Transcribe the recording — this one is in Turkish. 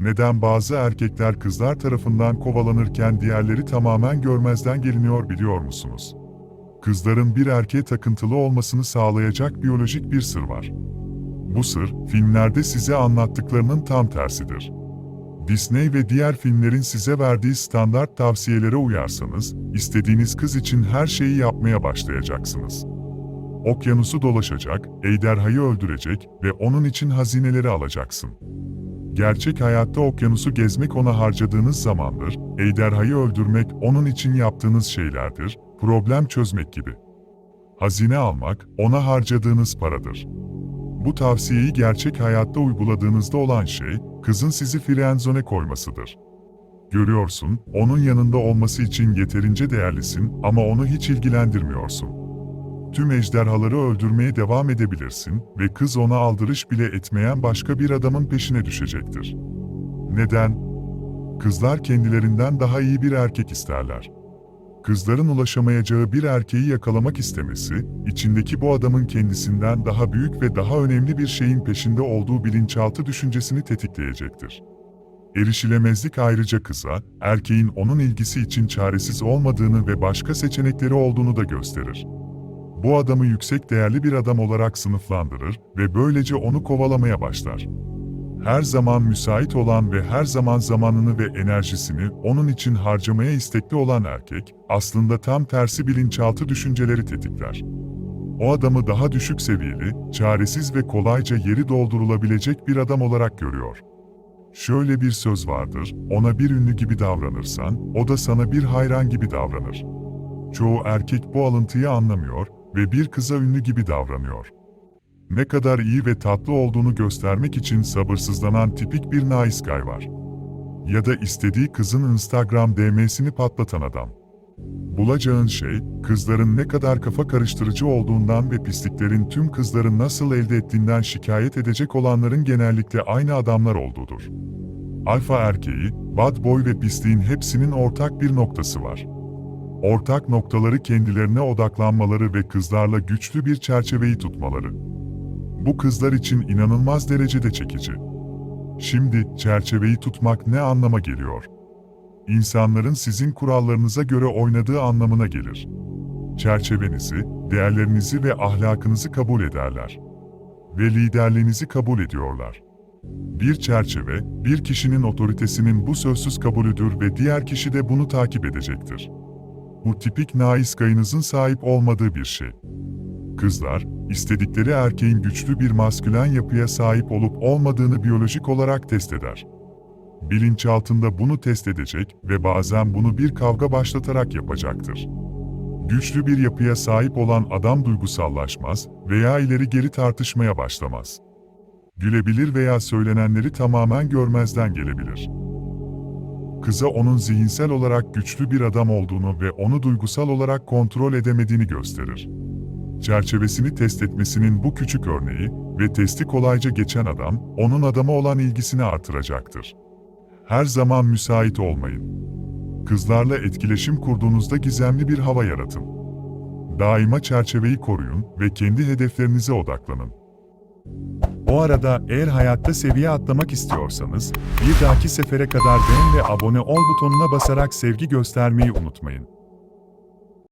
Neden bazı erkekler kızlar tarafından kovalanırken diğerleri tamamen görmezden geliniyor biliyor musunuz? Kızların bir erkeğe takıntılı olmasını sağlayacak biyolojik bir sır var. Bu sır, filmlerde size anlattıklarının tam tersidir. Disney ve diğer filmlerin size verdiği standart tavsiyelere uyarsanız, istediğiniz kız için her şeyi yapmaya başlayacaksınız. Okyanusu dolaşacak, ejderhayı öldürecek ve onun için hazineleri alacaksın. Gerçek hayatta okyanusu gezmek ona harcadığınız zamandır, ejderhayı öldürmek onun için yaptığınız şeylerdir, problem çözmek gibi. Hazine almak, ona harcadığınız paradır. Bu tavsiyeyi gerçek hayatta uyguladığınızda olan şey, kızın sizi frenzone koymasıdır. Görüyorsun, onun yanında olması için yeterince değerlisin ama onu hiç ilgilendirmiyorsun. Tüm ejderhaları öldürmeye devam edebilirsin ve kız ona aldırış bile etmeyen başka bir adamın peşine düşecektir. Neden? Kızlar kendilerinden daha iyi bir erkek isterler. Kızların ulaşamayacağı bir erkeği yakalamak istemesi, içindeki bu adamın kendisinden daha büyük ve daha önemli bir şeyin peşinde olduğu bilinçaltı düşüncesini tetikleyecektir. Erişilemezlik ayrıca kıza, erkeğin onun ilgisi için çaresiz olmadığını ve başka seçenekleri olduğunu da gösterir. Bu adamı yüksek değerli bir adam olarak sınıflandırır ve böylece onu kovalamaya başlar. Her zaman müsait olan ve her zaman zamanını ve enerjisini onun için harcamaya istekli olan erkek, aslında tam tersi bilinçaltı düşünceleri tetikler. O adamı daha düşük seviyeli, çaresiz ve kolayca yeri doldurulabilecek bir adam olarak görüyor. Şöyle bir söz vardır, ona bir ünlü gibi davranırsan, o da sana bir hayran gibi davranır. Çoğu erkek bu alıntıyı anlamıyor ve bir kıza ünlü gibi davranıyor. Ne kadar iyi ve tatlı olduğunu göstermek için sabırsızlanan tipik bir nice guy var. Ya da istediği kızın Instagram DM'sini patlatan adam. Bulacağın şey, kızların ne kadar kafa karıştırıcı olduğundan ve pisliklerin tüm kızları nasıl elde ettiğinden şikayet edecek olanların genellikle aynı adamlar olduğudur. Alfa erkeği, bad boy ve pisliğin hepsinin ortak bir noktası var. Ortak noktaları kendilerine odaklanmaları ve kızlarla güçlü bir çerçeveyi tutmaları. Bu kızlar için inanılmaz derecede çekici. Şimdi çerçeveyi tutmak ne anlama geliyor? İnsanların sizin kurallarınıza göre oynadığı anlamına gelir. Çerçevenizi, değerlerinizi ve ahlakınızı kabul ederler. Ve liderliğinizi kabul ediyorlar. Bir çerçeve, bir kişinin otoritesinin bu sözsüz kabulüdür ve diğer kişi de bunu takip edecektir. Bu tipik naiskayınızın sahip olmadığı bir şey. Kızlar, istedikleri erkeğin güçlü bir maskülen yapıya sahip olup olmadığını biyolojik olarak test eder. Bilinçaltında bunu test edecek ve bazen bunu bir kavga başlatarak yapacaktır. Güçlü bir yapıya sahip olan adam duygusallaşmaz veya ileri geri tartışmaya başlamaz. Gülebilir veya söylenenleri tamamen görmezden gelebilir. Kıza onun zihinsel olarak güçlü bir adam olduğunu ve onu duygusal olarak kontrol edemediğini gösterir çerçevesini test etmesinin bu küçük örneği ve testi kolayca geçen adam, onun adama olan ilgisini artıracaktır. Her zaman müsait olmayın. Kızlarla etkileşim kurduğunuzda gizemli bir hava yaratın. Daima çerçeveyi koruyun ve kendi hedeflerinize odaklanın. O arada eğer hayatta seviye atlamak istiyorsanız, bir dahaki sefere kadar beğen ve abone ol butonuna basarak sevgi göstermeyi unutmayın.